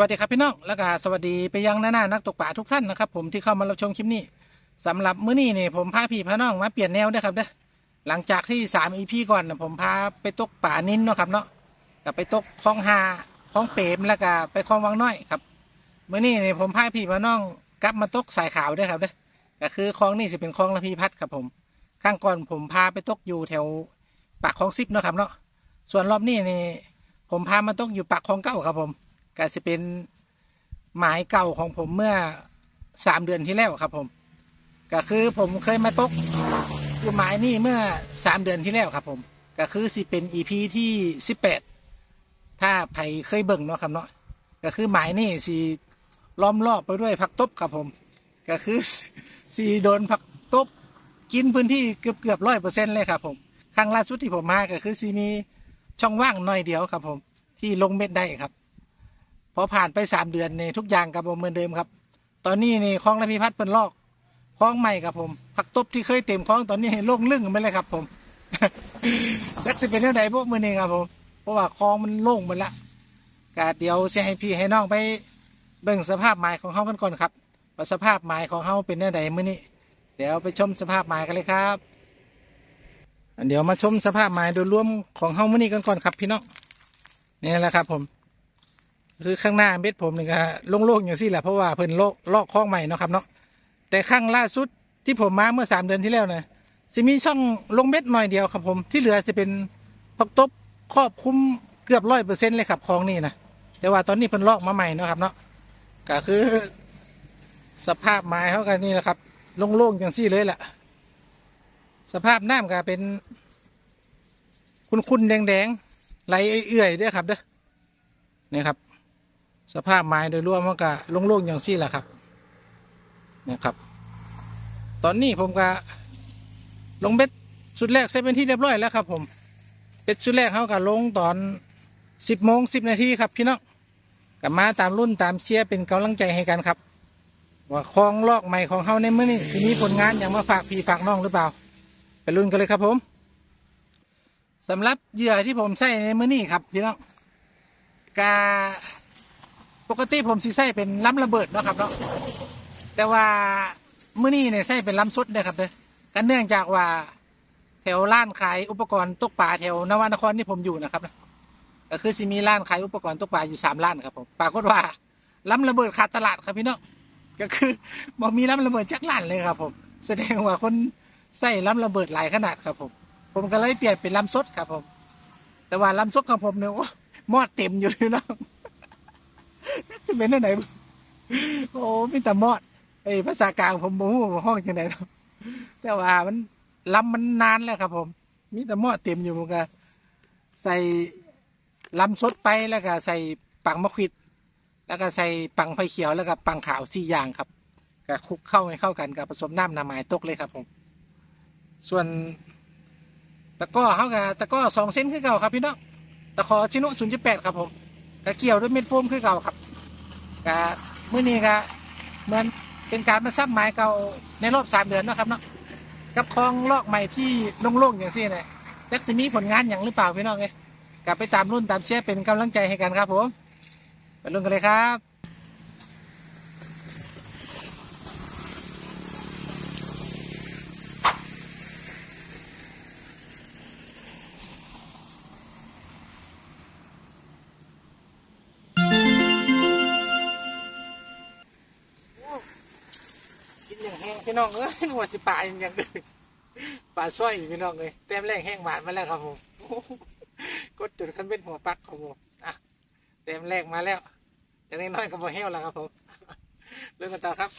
สวัสดีครับพี่น้องแล้วก็สวัสดีไปยังหน้าหน้านักตกปลาทุกท่านนะครับ ผมที่เข้ามารับชมคลิปนี้สำหรับมื้อนี้นี่ผมพาพี่พาน้องมาเปลี่ยนแนวด้อครับเด้อหลังจากที่สามอีพีก่อนนะผมพาไปตกป่านินเนาะครับเนาะก็ไปตกคลองหาคลองเปรมแล้วก็ไปคลองวังน้อยครับมื้อนี้นี่ผมพาพี่พาน้องกลับมาตกสายขาวด้อครับเด้อก็คือคลองนี่สิเป็นคลองระพีพัฒน์ครับผม ข้างก่อนผมพาไปตกอยู่แถวปากคลองซิปเนาะครับเนาะส่วนรอบนี้นี่ผมพามาตกอยู่ปากคลองเก้าครับผม ก็จะเป็นหมายเก่าของผมเมื่อสามเดือนที่แล้วครับผม ก็คือผมเคยมาตกอยู่หมายนี่เมื่อสามเดือนที่แล้วครับผม ก็คือสิเป็นอีพีที่สิบแปดถ้าใครเคยเบิ่งเนาะครับเนาะก็คือหมายนี่สีล้อมรอบไปด้วยผักตบครับผม ก็คือสีโดนผักตบกินพื้นที่เกือบเกือบร้อยเปอร์เซ็นต์เลยครับผมครั้งล่าสุดที่ผมมาก็คือสีมีช่องว่างหน่อยเดียวครับผมที่ลงเม็ดได้ครับ อผ่านไปสามเดือนเนี่ยทุกอย่างกลับมาเหมือนเดิมครับ ตอนนี้นี่คลองระพีพัฒน์เป็นลอกคลองใหม่ครับผมผักตบที่เคยเต็มคลองตอนนี้โล่งลึ่งไปเลยครับ ผมจักสิเป็นเท่าใดพวกมือนี่ครับผมเพราะว่าคลองมันโล่งหมดละกาเดี๋ยวจะให้พี่ให้น้องไปเบิ่งสภาพไม้ของเฮากันก่อนครับว่าสภาพไม้ของเฮาเป็นเท่าใดมื้อนี้เดี๋ยวไปชมสภาพไม้กันเลยครับเดี๋ยวมาชมสภาพไม้โดยรวมของเฮามื้อนี้กันก่อนครับ พี่น้องนี่แหละครับ ผม คือข้างหน้าเม็ดผมนี่ก็โล่งๆอย่างที่แหละเพราะว่าเพิ่นโลกลอกคลองใหม่เนาะครับเนาะแต่ข้างล่าสุดที่ผมมาเมื่อสามเดือนที่แล้วนะจะมีช่องลงเม็ดหน่อยเดียวครับ ผมที่เหลือจะเป็นพักตบครอบคลุมเกือบร้อยเปอร์เซ็นต์เลยครับคลองนี่นะแต่ว่าตอนนี้เพิ่นลอกมาใหม่เนาะครับเนาะก็คือ สภาพไม้เขากันนี่แหละครับโล่งๆอย่างที่เลยแหละสภาพน้ำก็เป็นคุณๆแดงๆไหลเอื่อยๆด้วยครับเด้อนี่ครับ สภาพไม้โดยรวมมันก็โล่งๆอย่างซี่แหละครับนี่ยครับ ตอนนี้ผมก็ลงเบ็ดสุดแรกเซเป็นที่เรียบร้อยแล้วครับ ผมเบ็ดสุดแรกเขาก็ลงตอนสิบโมงสิบนาทีครับพี่น้องกลับมาตามรุ่นตามเชียร์เป็นกำลังใจให้กันครับ ว่าคลองลอกใหม่ของเขาในมื้อนี้สิมีผลงานอย่างมาฝากพี่ฝากน้องหรือเปล่า ไปรุ่นกันเลยครับผมสำหรับเหยื่อที่ผมใส่ในมื้อนี้ครับพี่น้องกา ปกติผมสิใส่เป็นล้ำระเบิดเนาะครับเนาะแต่ว่ามื้อนี้เนี่ยใส่เป็นล้ำสุดเด้อครับเด้อกันเนื่องจากว่าแถวร้านขายอุปกรณ์ตกปลาแถวนวนครที่ผมอยู่นะครับนะก็คือสิมีร้านขายอุปกรณ์ตกปลาอยู่สามร้านครับผมปรากฏว่าล้ำระเบิดขาดตลาดครับพี่น้องก็คือบ่มีล้ำระเบิดจักร้านเลยครับผม แสดงว่าคนใส่ล้ำระเบิดหลายขนาดครับผม ผมก็เลยเปลี่ยนเป็นล้ำสดครับผม แต่ว่าล้ำสดของผมเนี่ยโอ้มอดเต็มอยู่พี่น้อง จะเป็นที่ไหนบ่โอ้มีแต่มอดไอ้ภาษากลางผมบ่ฮู้าห้องจังไดเนาะแต่ว่ามันลำมันนานแล้วครับ ผม มีแต่มอดเต็มอยู่ผมก็ใส่ลำสดไปแล้วก็ใส่ปังมะขวิด แล้วก็ใส่ปังไฟเขียวแล้วก็ปังขาวสี่อย่างครับก็คลุกเข้าให้เข้ากันกับผสมน้ำน้ำหมายตกเลยครับ ผม ส่วนตะก้อเขากับตะก้อสองเส้นคือเก่าครับพี่น้องตะขอชิโนศูนย์จุดแปดครับผมกะเกี่ยวด้วยเม็ดโฟมคือเก่าครับ กะมื้อนี้ก็เหมือนเป็นการมาซับไม้เก่าในรอบสามเดือนนะครับเนาะกับคลองลอกใหม่ที่โล่งๆอย่างนี้เนี่ยจักสิมีผลงานอย่างหรือเปล่าพี่น้องเอ้ยกลับไปตามรุ่นตามเชียร์เป็นกำลังใจให้กันครับผมไปรุ่นกันเลยครับ พี่น้องเอ้ยหัวสิปลาอย่างอย่างอื่นปลาสร้อยพี่น้องเลยเต็มแรงแห้งหวานมาแล้วครับผมกดจนขั้นเป็นหัวปักครับผมอะเต็มแรงมาแล้วอย่างน้อยๆก็พอแห้วแล้วครับผมเริ่มกันต่อครับ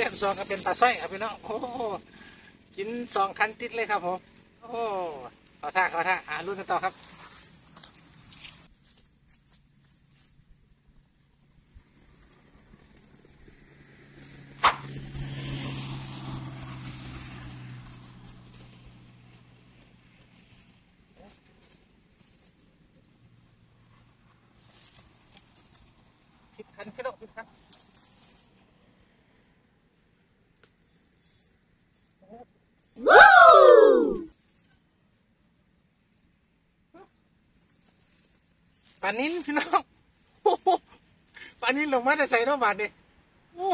ต้มซองก็เป็นปลาสร้อยครับพี่น้องโอ้กินสองคันติดเลยครับผมโอ้ขอท่าขอท่าอ่ารุ่นกันต่อครับ ปลานิ้นพี่น้องปลานิ้นลงมาจะใส่น้องบาทนี่โอ้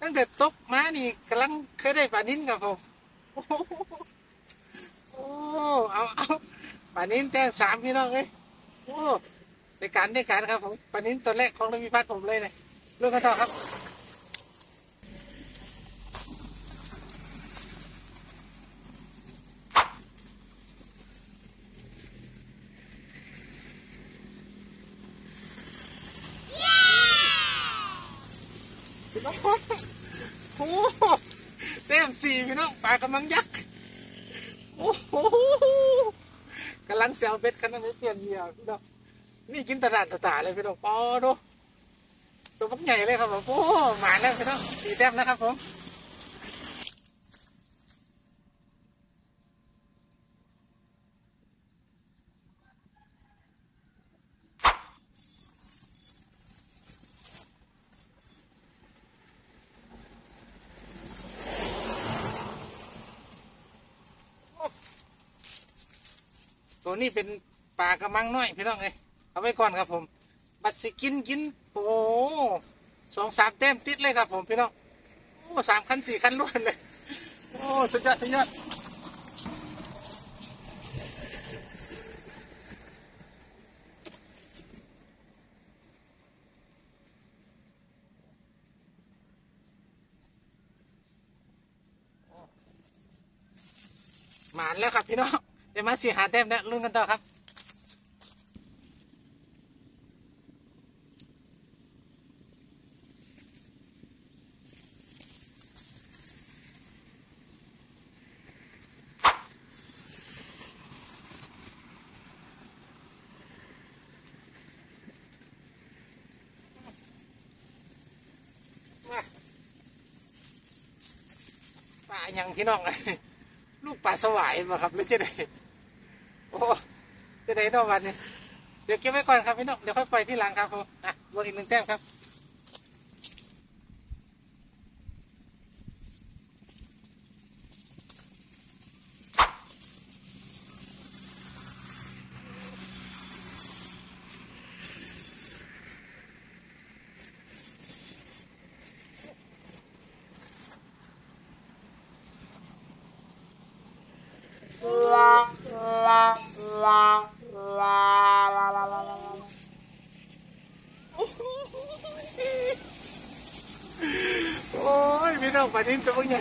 ตั้งแต่ตกมานี่กำลังเคยได้ปลานิ้นกับผมโอ้เอาเอาปลานิ้นแจ้งสามพี่น้องเอ้ยโอ้ในการในการครับผมปลานิ้นตัวแรกของนวิพัฒน์ผมเลยเนี่ยลูกกระต่อครับ พี่น้องโอ้โหเต็มสี่พี่น้อง ปลากำลังยักษ์โอ้โหกำลังเสียวเบ็ดกันนั่นเปลี่ยนเหยื่อพี่น้องนี่กินตลาดตาเลยพี่น้องปอดูตัวพักใหญ่เลยครับผมโอ้หมาแล้วพี่น้องสีแต้มนะครับผม นี้เป็นปลากระมังน้อยพี่น้องเลยเอาไว้ก่อนครับผม บัดสิกินกินโอ้สองสามแต้มติดเลยครับผมพี่น้องโอ้สามคันสี่คันล้วนเลย โอ้สุดยอดสุดยอดหมานแล้วครับพี่น้อง มาสี่หาแต้มแล้วลุ้นกันต่อครับปลาอย่างพี่น้อง ลูกปลาสวายมาครับไม่ใช่ไหนโอ้ ไหนนอกวันนี้เดี๋ยวเก็บไว้ก่อนครับพี่น้องเดี๋ยวค่อยปล่อยที่หลังครับผมอะบวกอีกหนึ่งแต้มครับ โอ้ยพี่น้องปลานิ่มตัวใหญ่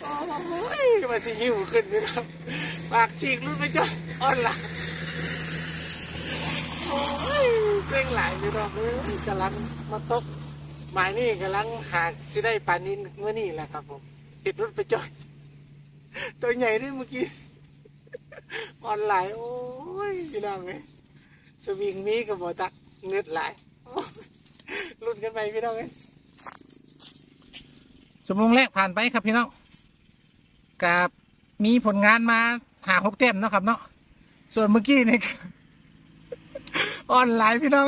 โอ้ยมาสิหิวขึ้นพี่น้องปากฉีกรุ่นไปจ้อยอ่อนหละโอ้ยเส้งหลายพี่น้องเอ้ยกำลังมาตกหมายนี่กำลังหาสิได้ปลานิ่มเมื่อนี่แหละครับผมติดรถไปจ้อยตัวใหญ่ด้วยเมื่อกี้ออนไลน์โอ้ยพี่น้องเอ้ย สวิงมีกับบอตักเงืดหลายโอ้ยลุ้นกันไปพี่น้องเอ้ยสมงแรกผ่านไปครับพี่น้องกับมีผลงานมาหาหกเต็มเนาะครับเนาะส่วนเมื่อกี้นี่ออนไลน์พี่น้อง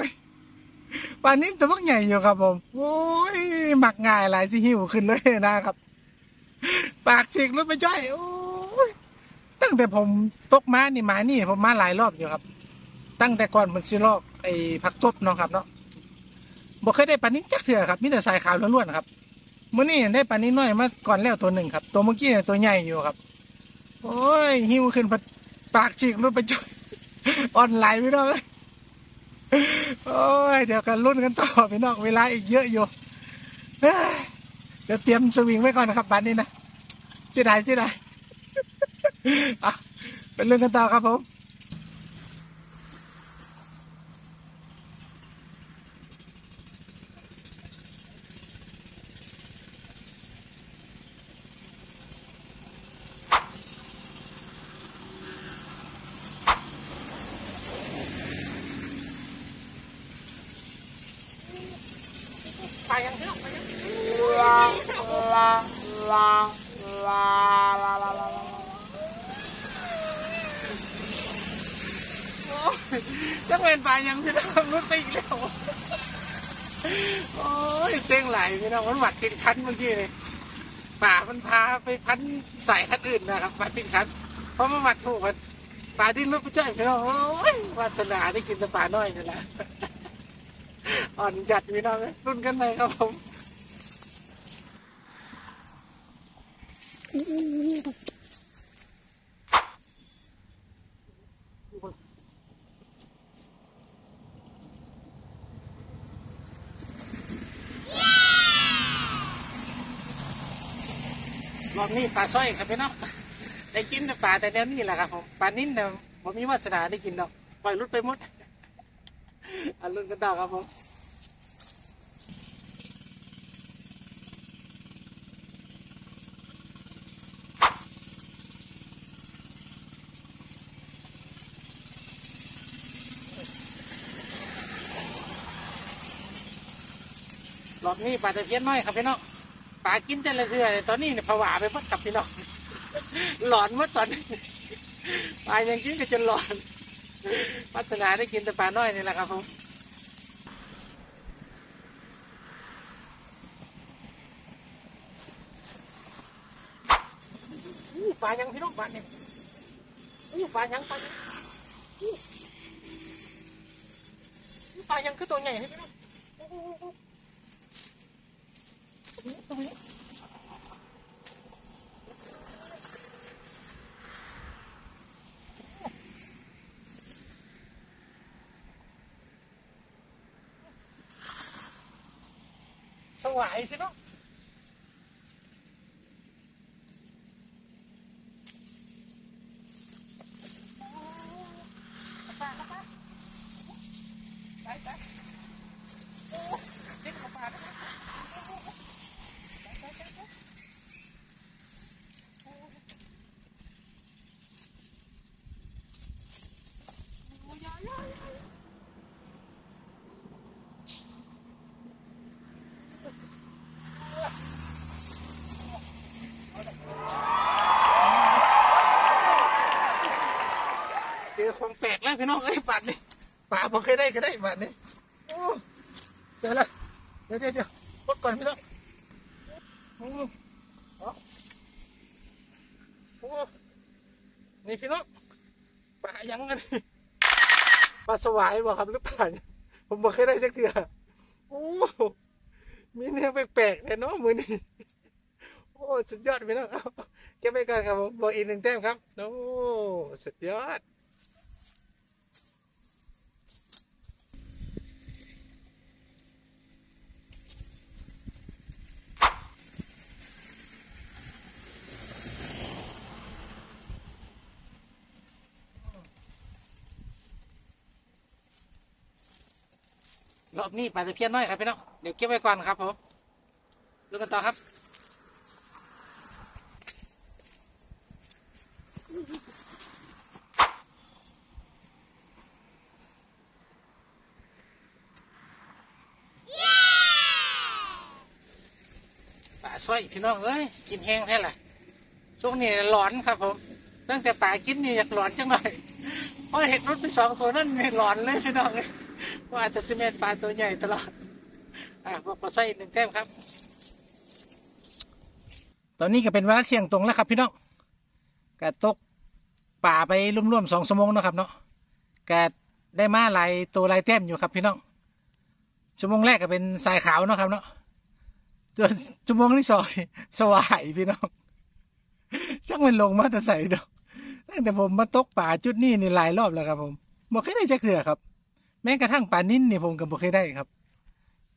ป่านนี้ตัวพักใหญ่อยู่ครับผมโอ้ยหมักง่ายหลายสิหิวขึ้นเลยนะครับ ปากฉีกรถไปจ้อยโอ้ยตั้งแต่ผมตกมานี่มานี่ผมมาหลายรอบอยู่ครับ ตั้งแต่ก่อนมันซิลอกไอ้ผักตบเนาะครับเนาะบอกเคยได้ปลานิ้นจักเถื่อครับมีแต่สายขาวล้วนๆครับเมื่อนี้ได้ปลานิ้นน้อยมาก่อนแล้วตัวหนึ่งครับ ตัวเมื่อกี้เนี่ยตัวใหญ่อยู่ครับ โอ้ยหิวขึ้นปากฉีกรถไปจ้อยออนไลน์พี่น้องโอ้ยเดี๋ยวกันรุ่นกันต่อพี่น้องเวลาอีกเยอะอยู่เดี๋ยวเตรียมสวิงไว้ก่อนนะครับบันนี้นะเสียดายเสียดายอะเป็นเรื่องกันต่อครับผม ยังเถอะไปยังโอ้ยจักเป็นไปยังพี่น้องรุดไปอีกแล้ว โอ้ยเซ็งไหลพี่น้องมันหวัดกินคันเมื่อกี้เลยป่ามันพาไปพันใส่คันอื่นนะครับหวัดกินคัน เพราะมันหวัดถูกมันป่าดิ้นรุดไปเจ้าพี่น้องโอ้ยวาสนาได้กินแต่ป่าน้อยนี่แหละ อ่อนจัดพี่น้องรุ่นกันไปครับผมรอบนี้ปลาสร้อยครับพี่น้องได้กินแต่ปลาแต่เดี๋ยวนี้แหละครับผมปลานิ่นเนี่ยผมมีวาสนาได้กินดอกปล่อยรุดไปหมดอันรุ่นกันต่อครับผม อบนี้ปลาตะเพียนน้อยครับพี่น้องปลากินแต่ละเทือเนี่ยตอนนี้เนี่ยผวาไปหมดครับพี่น้องหลอนหมดตอนนี้ปลายังกินก็จนหลอนวาสนาได้กินแต่ปลาน้อยนี่แหละครับผมปลายังพี่น้องปลาเนี่ยอู้ปลายังปลาอู้ปลายังคือตัวใหญ่ให้พี่น้อง อู้อู้อู้ตรงนี้ตรงนี้สวายพี่น้อง ไปไปโอ้เด็กเข้าป่าแล้วนะไปไปไปไปโอ้โอ้ยายายายเจอ ของแปลกแล้วพี่น้องเอ้ยปัดนี่ป่าบอกเคยได้ก็ได้ปัดนี่โอ้เสร็จแล้วเดี๋ยวเดี๋ยวเดี๋ยวพดก่อนพี่น้องโอ้โอ้นี่พี่น้องป่ายังกันนี่ปลาสวายบอกครับหรือเปล่านผมบอกเคยได้สักเถื่อโอ้ มีเนื้อแปลกๆเลยเนาะมือนี่โอ้ สุดยอดพี่น้องเอาเก็บไปก่อนครับผมบอกอีกหนึ่งแต้มครับ โอ้ สุดยอด รอบนี้ปลาตะเพียนน้อยครับพี่น้องเดี๋ยวเก็บไว้ก่อนครับผมดูกันต่อครับปลาสร้อยพี่น้องเอ้ยกินแห้งแท้ละช่วงนี้หลอนครับผมตั้งแต่ป่ากินนี่อยากหลอนจังหน่อยเพราะเห็ดรุดไปสองตัวนั่นหลอนเลยพี่น้องเอ้ย ว่าแต่ซีเมนต์ปลาตัวใหญ่ตลอด อะบอกปลาสร้อยหนึ่งแต้มครับ ตอนนี้ก็เป็นเวลาเที่ยงตรงแล้วครับพี่น้องก็ตกป่าไปร่วมๆสองชั่วโมงนะครับเนาะก็ได้มาลายตัวลายแต้มอยู่ครับพี่น้อง ชั่วโมงแรกก็เป็นสายขาวเนาะครับเนาะส่วนชั่วโมงที่สองนี่สวายพี่น้องจังมันลงมาแต่ใส่ดอกตั้งแต่ผมมาตกป่าจุดนี้นี่หลายรอบแล้วครับผมบอกเคยได้จักลือครับ แม้กระทั่งป่านิ้นเนี่ยผมก็บอกเคยได้ครับ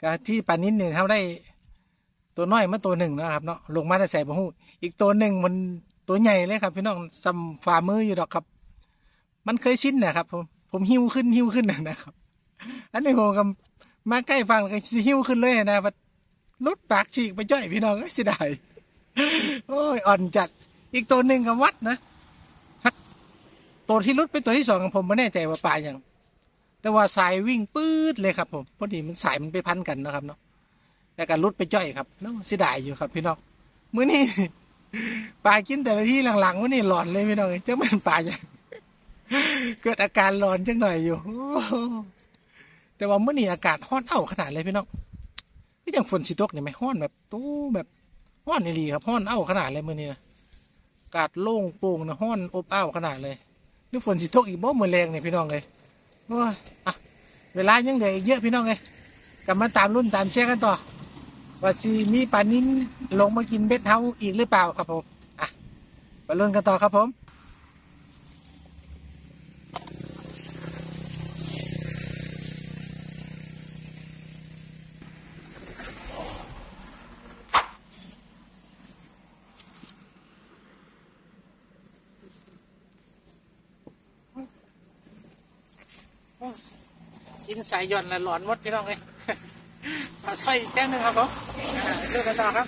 การที่ป่านิ้นเนี่ยเขาได้ตัวน้อยมาตัวหนึ่งนะครับเนาะลงมาแต่ใส่บะฮู้อีกตัวหนึ่งมันตัวใหญ่เลยครับ พี่น้องซ้ำฝ่ามืออยู่ดอกครับ มันเคยชินนะครับ ผมผมหิ้วขึ้นหิ้วขึ้นนะครับ อันนี้ผมก็มาใกล้ฟังก็หิ้วขึ้นเลยนะว่าลุดปากฉีกไปจ้อยพี่น้องก็สิได้โอ้ยอ่อนจัด อีกตัวหนึ่งกับวัดนะตัวที่ลุดไปตัวที่สองผมไม่แน่ใจว่าปลาอย่าง แต่ว่าสายวิ่งปื๊ดเลยครับผมพอดีมันสายมันไปพันกันนะครับเนาะแล้วก็ลุดไปจ้อยครับเนาะเสียดายอยู่ครับพี่น้องมื้อนี้ปลากินแต่ละที่หลังๆมื้อนี้หลอนเลยพี่น้องเอ้ยเจ้ามันปลาอย่างเกิดอาการร้อนจังหน่อยอยู่แต่ว่าเมื่อนี้อากาศร้อนเอ้าขนาดเลยพี่น้องก็ยังฝนสิตกเนี่ยไหมร้อนแบบตู้แบบร้อนในี่ลีครับร้อนเอ้าขนาดเลยมื่อนี้นะอากาศโล่งโปร่งนะร้อนอบอ้าวขนาดเลยหรือฝนสิตกอีกบ่เมื่อแรงเนี่ยพี่น้องเลย โอ้ยอะเวลายังเหลืออีกเยอะพี่น้องเลยกลับมาตามรุ่นตามเชร์กันต่อ ว่าซีมีปลานิ้นลงมากินเบ็ดเฮาอีกหรือเปล่าครับผม อะไปรุ่นกันต่อครับผม สายหย่อนและหลอนหมดพี่น้องเลยเอาสร้อยอีกแต้มหนึ่งครับผมเลือกกันต่อครับ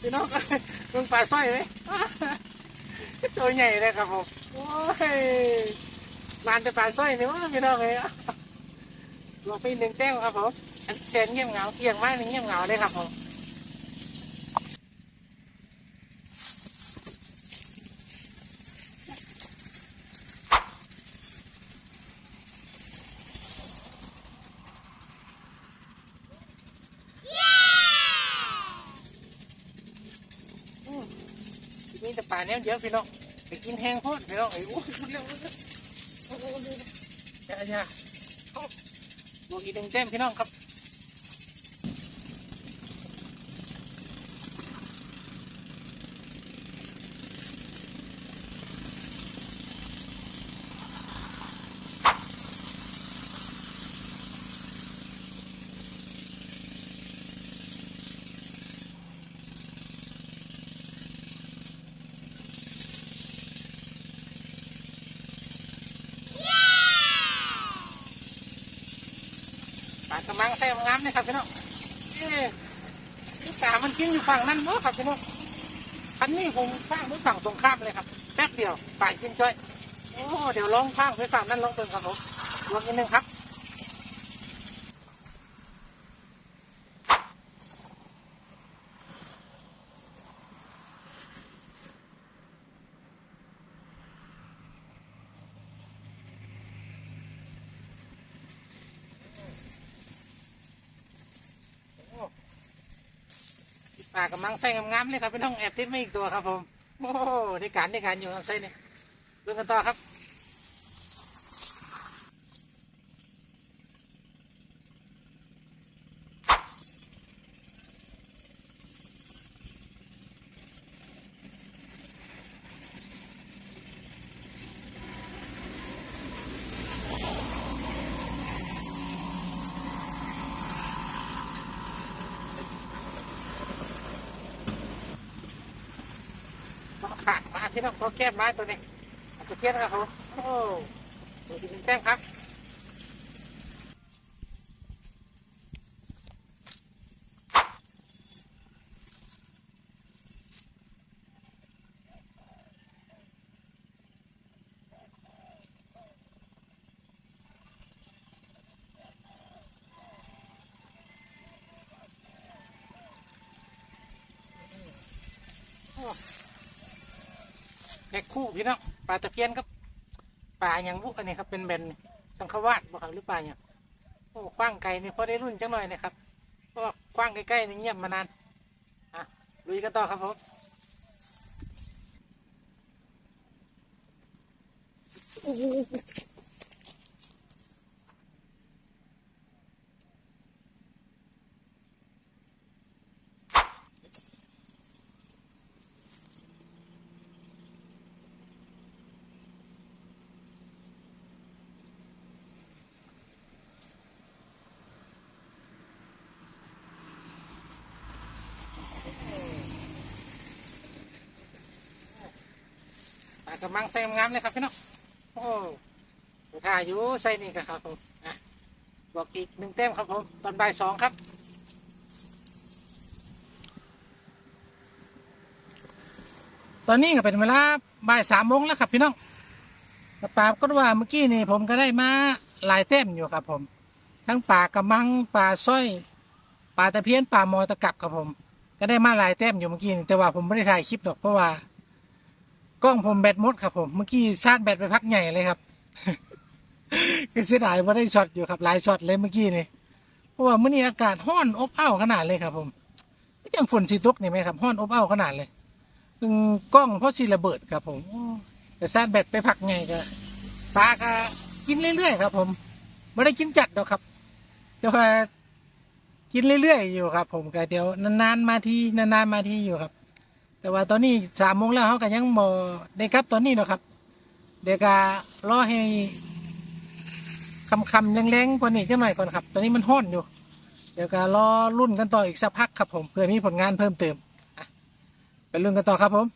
พี่น้องมึงปลาสร้อยไหมตัวใหญ่เลยครับผม ยมานจะปลาสร้อยนี่วะพี่น้องเลยลงไปหนึ่งแต้มครับผมอันเซนเงียบเหงาเอียงมากเงียบเหงาเลยครับผมอืมมีแต่ปลาเนี้ยเยอะพี่น้อง ไปกินแห้งโคตรพี่น้องไอ้โอ้ยพูดเร็วเลยโอ้โหอย่าอย่าเอาบวกอีกหนึ่งแต้มพี่น้องครับ กำลังใส่งามเลยครับพี่น้องเอ๊ะนี่ปลามันกินอยู่ฝั่งนั้นเนาะครับพี่น้องคันนี้ผมข้างไปฝั่งตรงข้ามเลยครับแป๊บเดียวป่ากินจ่อยโอ้เดี๋ยวลองข้างไปฝั่งนั้นลองเติมครับผมลองอีกหนึ่งครับ ปลากำลังใส่งามๆเลยครับพี่น้องแอบติดมาอีกตัวครับผมโอ้ได้การได้การอยู่ครับใส่เนี่ยเรื่องกันต่อครับ พี่น้องก็แก้มไม้ตัวนี้อาจจะเพี้ยนครับผมโอ้ดูอีกหนึ่งแต้มครับ แพ็คคู่พี่น้องปลาตะเพียนครับปลาอย่างบุอันนี้ครับเป็นแบนสังขวาดบ่ครับหรือปลาอย่างโอ้กว้างไกลนี่พอได้รุ่นจังหน่อยนะครับเพราะกว้างใกล้ๆนี่เงียบมานานอะลุยกันต่อครับผมโอ้ ปลากระมังใส่งามเลยครับพี่น้องโอ้ถ่ายอยู่ใส่นี่ก็ครับผมบอกอีกหนึ่งแต้มครับผมตอนบ่ายสองครับตอนนี้ก็เป็นเวลาบ่ายสามโมงแล้วครับพี่น้องแต่ปลาก็ว่าเมื่อกี้นี่ผมก็ได้มาหลายแต้มอยู่ครับผม ทั้งปลากระมังปลาสร้อยปลาตะเพียนปลามอตะกับครับผม ก็ได้มาหลายแต้มอยู่เมื่อกี้แต่ว่าผมไม่ได้ถ่ายคลิปหรอกเพราะว่า กล้องผมแบตหมดครับผมเมื่อกี้ชาร์จแบตไปพักใหญ่เลยครับก็เสียดายว่าได้ช็อตอยู่ครับหลายช็อตเลยเมื่อกี้นี่เพราะว่าเมื่อนี้อากาศห้อนอบอ้าวขนาดเลยครับ ผมยังฝนสีตกนี่ไหมครับห้อนอบอ้าวขนาดเลยซึ่งกล้องเพราะสีระเบิดครับ ผมแต่ชาร์จแบตไปพักใหญ่ก็ปลาก็กินเรื่อยๆครับ ผมไม่ได้กินจัดหรอกครับแต่ว่ากินเรื่อยๆอยู่ครับ ผมก็เดี๋ยวนานๆมาทีนานๆมาทีอยู่ครับ แต่ว่าตอนนี้สามโมงแล้วเขาก็ยังบอได้ครับตอนนี้เนาะครับ เดี๋ยวก็รอให้คำคำแรงๆกว่านี้จังหน่อยก่อนครับ ตอนนี้มันห้อนอยู่ เดี๋ยวก็รอรุ่นกันต่ออีกสักพักครับผมเพื่อมีผลงานเพิ่มเติมไปรุ่นกันต่อครับผม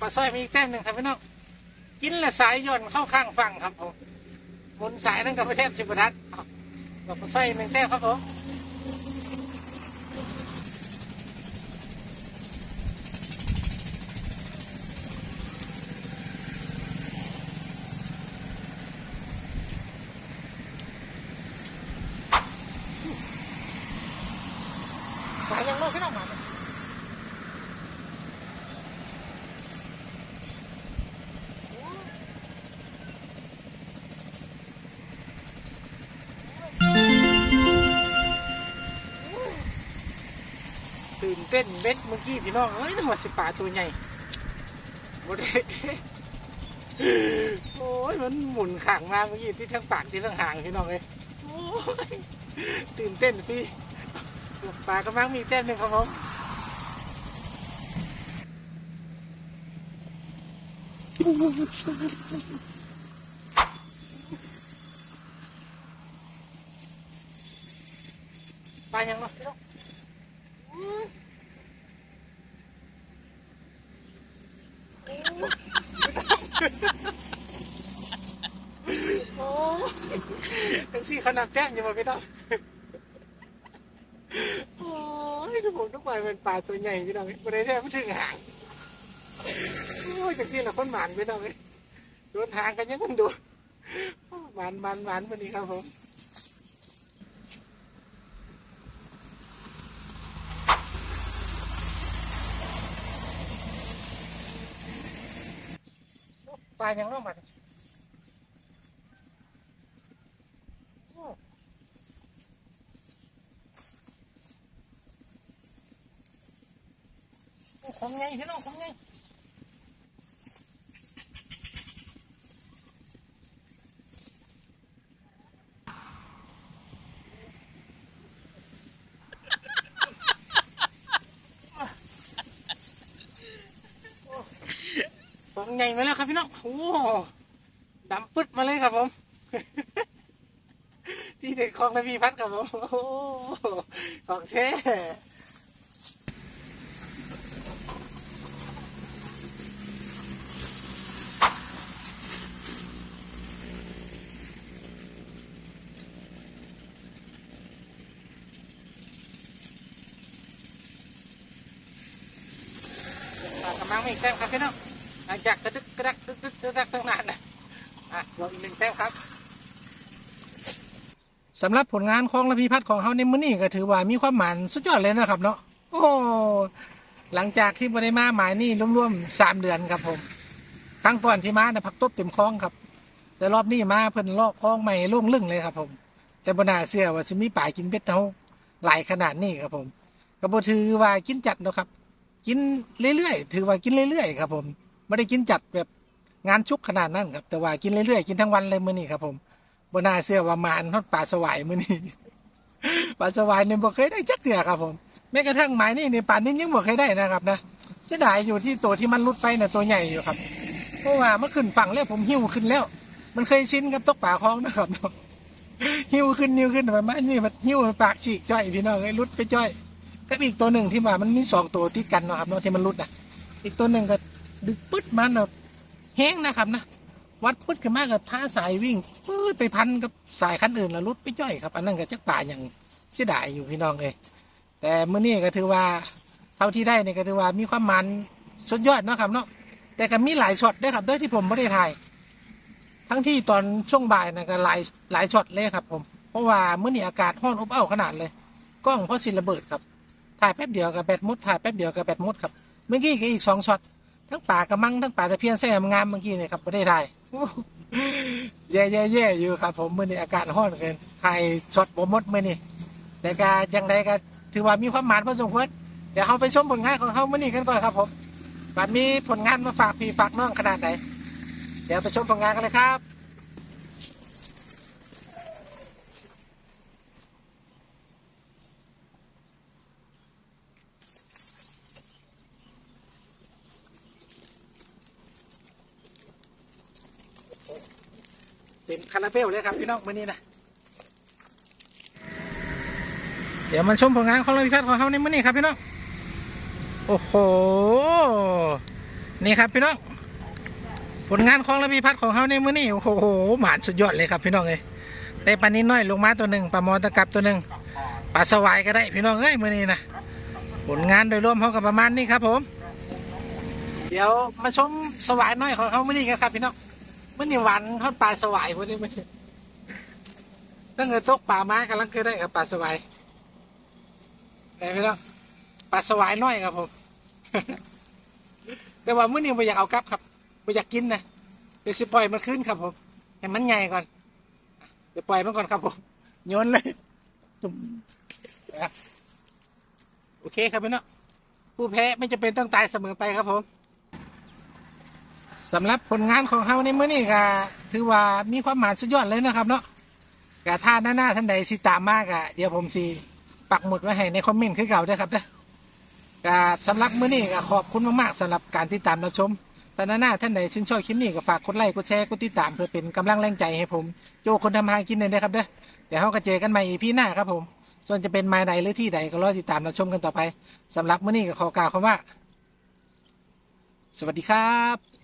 ปลาสร้อยมีอีกแต้มหนึ่งครับพี่น้องกินและสายย่อนเข้าข้างฝั่งครับผมบนสายนั่นกับประเทศสิบประทัดเอาหลวงปลาสร้อยหนึ่งแต้มครับผม เต้นเม็ดเมื่อกี้พี่น้องเอ้ยนึกว่าสิป่าตัวใหญ่บ่ได้โอ้ยมันหมุนขางมาเมื่อกี้ที่ทั้งปากที่ทั้งหางพี่น้องเลยโอ้ยตื่นเต้นสิปลากระมังมีแต้มหนึ่งครับผมปลายังเนาะพี่น้องโอ้ทั้งสี่ข นาดแจ้งอยู่ป่ะพี่น้องโอ้ยทุกผมทุกไปเป็นปลาตัวใหญ่พี่น้องไม่ได้แท้ไม่ถึงหางโอ้ยจากที่เราคนหมานพี่น้องเลยโดนหางกันยังมันดนหมานหมานหมานวันนี้ครับผมปลายังน้องมัน ของไงพี่น้องของไงของไงมาแล้วครับพี่น้อง โอ้ดำปึ๊ดมาเลยครับผม ที่เด็กของนพีพัฒน์ครับผม โอ้ของแท้ อะกำลังมีอีกแต้มครับพี่น้อง หลังจากกระดึกกระดักดึกดึกกระดักตั้งนานนะอะลงอีกหนึ่งแต้มครับสำหรับผลงานของระพีพัฒน์ของเขาในมื้อนี้ก็ถือว่ามีความหมายสุดยอดเลยนะครับ เนาะโอ้หลังจากที่บริมาหมายนี่ร่วมๆสามเดือนครับผม ครั้งก่อนที่มาเนี่ยพักตบเต็มคลองครับ แต่รอบนี้มาเพิ่นลอกคลองใหม่ล่งลึ่งเลยครับ ผม แต่บนาเสื้อว่าสิมีป่ากินเบ็ดเท่าหลายขนาดนี้ครับผมก็บ่ถือว่ากินจัดเนาะครับ กินเรื่อยๆถือว่ากินเรื่อยๆครับผม ไม่ได้กินจัดแบบงานชุกขนาดนั้นครับ แต่ว่ากินเรื่อยๆ กินทั้งวันเลยมื้อนี้ครับผมบน่าเสื้อว่ามานทอดปลาสวายมื้อนี้ปลาสวายเนี่ยบ่เคยได้จักเถื่อครับผมแม้กระทั่งหมายนี่ในป่านนี้ยังบ่เคยได้นะครับนะเสียดายอยู่ที่ตัวที่มันรุดไปน่ะตัวใหญ่อยู่ครับ เพราะว่ามันขึ้นฝั่งแล้วผมหิ้วขึ้นแล้ว มันเคยชินกับตกป่าคลองนะครับเนาะหิ้วขึ้นหิ้วขึ้นไปมานี้มันหิ้วปากฉีกจ้อยพี่น้องไอ้ยรุดไปจ้อยก็อีกตัวหนึ่งที่ว่ามันมีสองตัวติดกันนะครับเนาะที่มันรุดอะ อีกตัวหนึ่งก็ ดึกปึ๊ดมันแบบแห้งนะครับนะวัดปึ๊ดกันมากกับพาสายวิ่งปื๊ดไปพันกับสายคันอื่นแล้วรุดไปย่อยครับ อันนั้นก็จักป่าอย่างเสียดายอยู่พี่น้องเลยแต่เมื่อนี้ก็ถือว่าเท่าที่ได้เนี่ยก็ถือว่ามีความมันสุดยอดเนาะครับเนาะแต่ก็มีหลายช็อตด้วยครับด้วยที่ผมไม่ได้ถ่ายทั้งที่ตอนช่วงบ่ายนะก็หลายหลายช็อตเลยครับ ผม เพราะว่าเมื่อนี้อากาศร้อนอบอ้าวขนาดเลยกล้องเพราะสิระเบิดครับถ่ายแป๊บเดียวกับแบตมุดถ่ายแป๊บเดียวกับแบตมุดครับเมื่อกี้ก็อีกสองช็อต ทั้งป่ากระมังทั้งป่าตะเพียนแซ่มงามเมื่อกี้เนี่ยครับประเทศไทยแย่แย่แย่อยู่ครับ ผมเมื่อนี้อากาศร้อนเกินถ่ายช็อตบมดเมื่อนี้แต่ก็ยังไงก็ถือว่ามีความหมายพอสมควรเดี๋ยวเขาไปชมผลงานของเขาเมื่อนี้กันก่อนครับ ผมบัดมีผลงานมาฝากพี่ฝากน้องขนาดไหนเดี๋ยวไปชมผลงานกันเลยครับ ต็มคาราเบลเลยครับพี่น้องมื้อนี้นะเดี๋ยวมาชมผลงานของเราพิพัฒน์ของเขาในมื้อนี้ครับพี่น้องโอ้โหนี่ครับพี่น้องผลงานของระพีพัฒน์ของเขาในมื้อนี้โอ้โหหมานสุดยอดเลยครับพี่น้องเลยได้ปลานิดน้อยลงมาตัวหนึ่งปลามอตะกับตัวหนึ่งปลาสวายก็ได้พี่น้องเอ้ยมื้อนี้นะผลงานโดยรวมเขากับประมาณนี้ครับผม เดี๋ยวมาชมสวายน้อยของเขามื้อนี้กันครับพี่น้อง มันนี่วานทอดปลาสวายพวกนี้มันตั้งแต่ตกปลาม้ากำลังเคยได้กับปลาสวายแต่พี่น้องปลาสวายน้อยครับผม แต่ว่ามื้อนี้ไม่อยากเอากลับครับไม่อยากกินนะเดี๋ยวสิปล่อยมันขึ้นครับผมให้มันใหญ่ก่อนเดี๋ยวปล่อยมันก่อนครับผมโยนเลยโอเคครับพี่น้องผู้แพ้ไม่จะเป็นต้องตายเสมอไปครับผม สำหรับผลงานของเขาในมื้อนี้ก็ถือว่ามีความหมายสุดยอดเลยนะครับเนาะกะท่าหน้าหน้าท่านใดสิตามมากอะเดี๋ยวผมสิปักหมุดไว้ให้ในคอมเมนต์คือเก่าด้วยครับเด้อกะสำหรับมื้อนี้ก็ขอบคุณมากๆสำหรับการติดตามรับชมแต่หน้าหน้าท่านใดชื่นชอบคลิปนี้ก็ฝากกดไลค์กดแชร์กดติดตามเพื่อเป็นกำลังแรงใจให้ผม โจคนทำมาหากินเลยนะครับเด้อเดี๋ยวเราก็เจอกันใหม่อีพีหน้าครับผม ส่วนจะเป็นไม้ใดหรือที่ใดก็รอติดตามรับชมกันต่อไปสำหรับมื้อนี้ก็ขอกล่าวคำว่า สวัสดีครับ